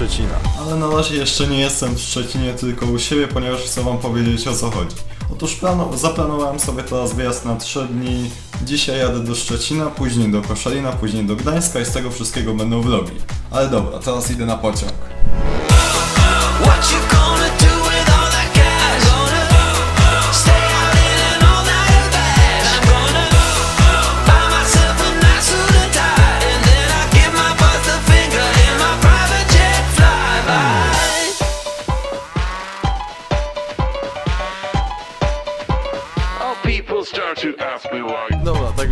Szczecina. Ale na razie jeszcze nie jestem w Szczecinie, tylko u siebie, ponieważ chcę wam powiedzieć o co chodzi. Otóż planu- zaplanowałem sobie teraz wyjazd na 3 dni. Dzisiaj jadę do Szczecina, później do Koszalina, później do Gdańska i z tego wszystkiego będą vlogi. Ale dobra, teraz idę na pociąg.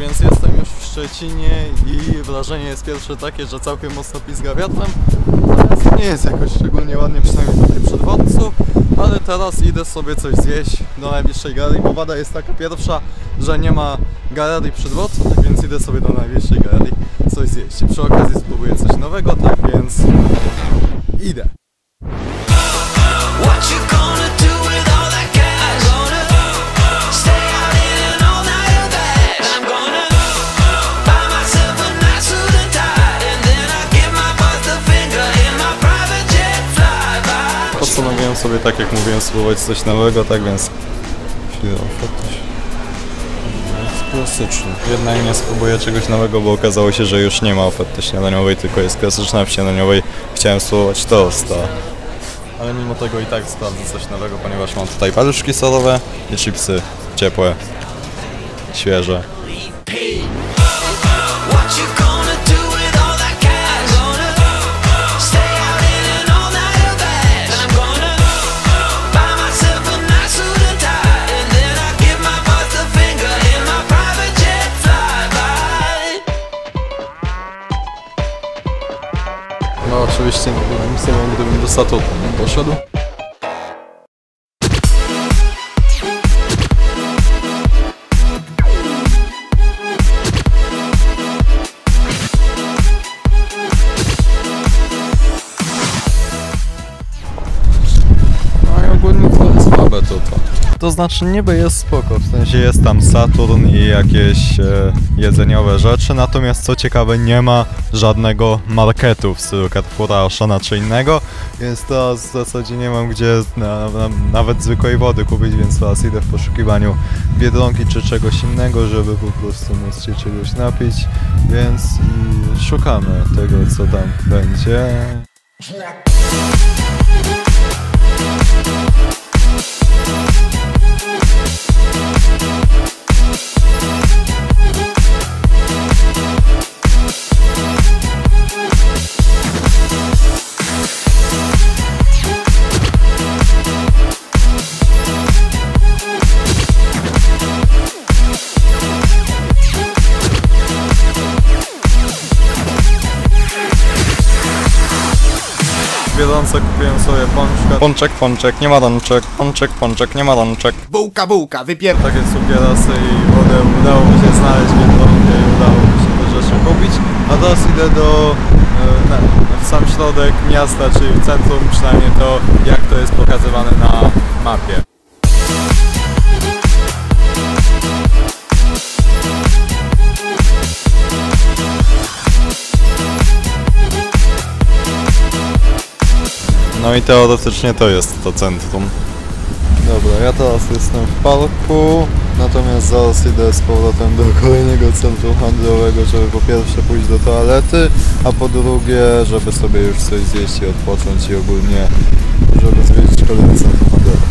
Więc jestem już w Szczecinie i wrażenie jest pierwsze takie, że całkiem mocno pizga wiatrem. Natomiast nie jest jakoś szczególnie ładnie, przynajmniej tutaj przy dworcu. Ale teraz idę sobie coś zjeść do najbliższej galerii, bo wada jest taka pierwsza, że nie ma galerii przy dworcu, tak więc idę sobie do najbliższej galerii coś zjeść. Przy okazji spróbuję coś nowego, tak więc idę. Postanowiłem sobie, tak jak mówiłem, spróbować coś nowego, tak więc... Jest klasyczny. Jednak nie spróbuję czegoś nowego, bo okazało się, że już nie ma oferty śniadaniowej, tylko jest klasyczna w śniadaniowej. Chciałem spróbować tosta. Ale mimo tego i tak sprawdzę coś nowego, ponieważ mam tutaj paluszki solowe i chipsy ciepłe, świeże. Wiem, gdybym do Saturnu nie poszedł. No to znaczy niby jest spoko, w sensie jest tam Saturn i jakieś e, jedzeniowe rzeczy, natomiast co ciekawe nie ma żadnego marketu w stylu Carrefoura, Auchan'a czy innego, więc teraz w zasadzie nie mam gdzie na, na, nawet zwykłej wody kupić, więc teraz idę w poszukiwaniu Biedronki czy czegoś innego, żeby po prostu móc się czegoś napić, więc szukamy tego co tam będzie. Biedronce kupiłem sobie pączka. Pączek, pączek, nie ma rączek. Pączek, pączek, nie ma rączek. Bułka, bułka, wypier... Takie cukierasy i wodę udało mi się znaleźć w Biedronkę i udało mi się te rzeczy kupić. A teraz idę do... e, Na, w sam środek miasta, czyli w centrum, przynajmniej to jak to jest pokazywane na mapie. No i teoretycznie to jest to centrum. Dobra, ja teraz jestem w parku, natomiast zaraz idę z powrotem do kolejnego centrum handlowego, żeby po pierwsze pójść do toalety, a po drugie, żeby sobie już coś zjeść i odpocząć i ogólnie, żeby zwiedzić kolejne centrum handlowe.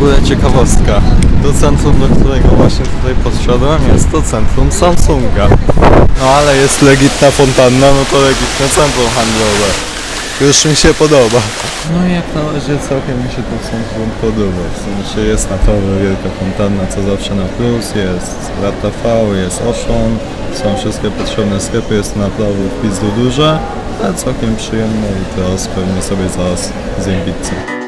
Ogóle ciekawostka. To centrum, do którego właśnie tutaj podszedłem, jest to centrum Samsunga. No ale jest legitna fontanna, no to legitne centrum handlowe. Już mi się podoba. No i jak na razie całkiem mi się to centrum podoba. W sensie jest na pewno wielka fontanna, co zawsze na plus, jest RTV, jest Oshon, są wszystkie potrzebne sklepy, jest naprawdę w pizdu duże, ale całkiem przyjemne i teraz pewnie sobie zaraz zjem pizzę.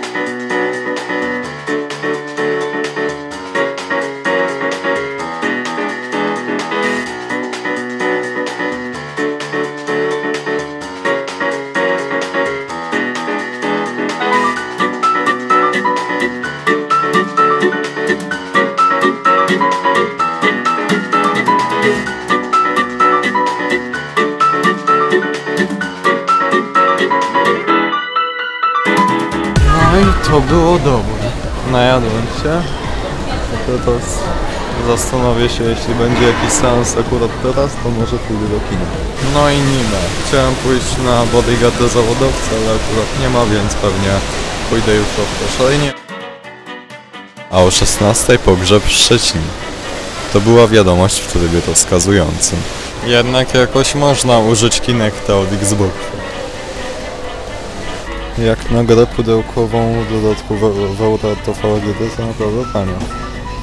To było dobre. Najadłem się. To teraz zastanowię się, jeśli będzie jakiś seans akurat teraz, to może pójdę do kina. No i Nime. Chciałem pójść na bodyguarda zawodowca, ale akurat nie ma, więc pewnie pójdę jutro w Koszalinie. A o 16 pogrzeb w Szczecinie. To była wiadomość w trybie rozkazującym. Jednak jakoś można użyć Kinecta od Xbox. Jak na grę pudełkową dodatkową to VGT to naprawdę tanio.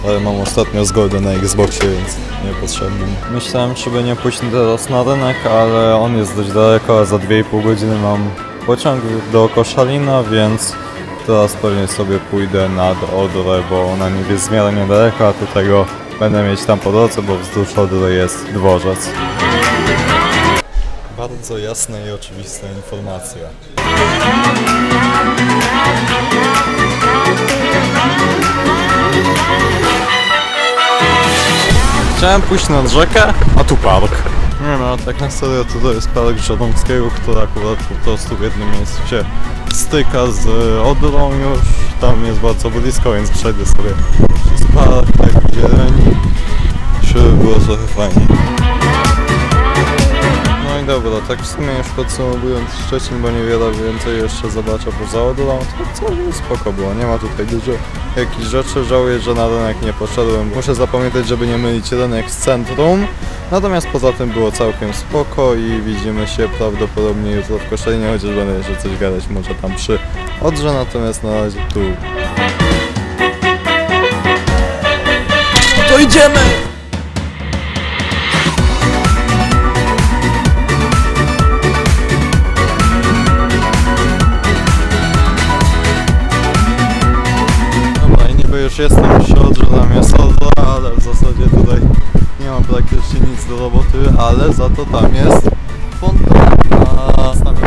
Ale mam ostatnio zgodę na Xboxie, więc niepotrzebny. Myślałem, żeby nie pójść teraz na rynek, ale on jest dość daleko, a za 2,5 godziny mam pociąg do Koszalina, więc teraz pewnie sobie pójdę nad Odrę, bo ona nie jest w miarę niedaleko, a do tego będę mieć tam po drodze, bo wzdłuż Odry jest dworzec. Bardzo jasna i oczywista informacja. Chciałem pójść nad rzekę, a tu park. Nie no, tak na serio to, to jest park Żeromskiego, który akurat po prostu w jednym miejscu się styka z Odrą już. Tam jest bardzo blisko, więc przejdę sobie przez park, tak zieleni. Żeby było trochę fajniej. No dobra, tak w sumie już podsumowując Szczecin, bo niewiele więcej jeszcze zobaczę poza Odrą, to całkiem spoko było, nie ma tutaj dużo jakichś rzeczy, żałuję, że na rynek nie poszedłem, muszę zapamiętać, żeby nie mylić rynek z centrum, natomiast poza tym było całkiem spoko i widzimy się prawdopodobnie jutro w Koszalinie, chociaż będę jeszcze coś gadać może tam przy Odrze, natomiast na razie tu. To idziemy! Jestem przy Odrze, tam jest Odra, ale w zasadzie tutaj nie mam praktycznie nic do roboty, ale za to tam jest nami.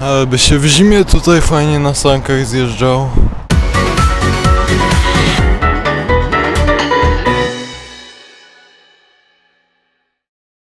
Ale by się w zimie tutaj fajnie na sankach zjeżdżał.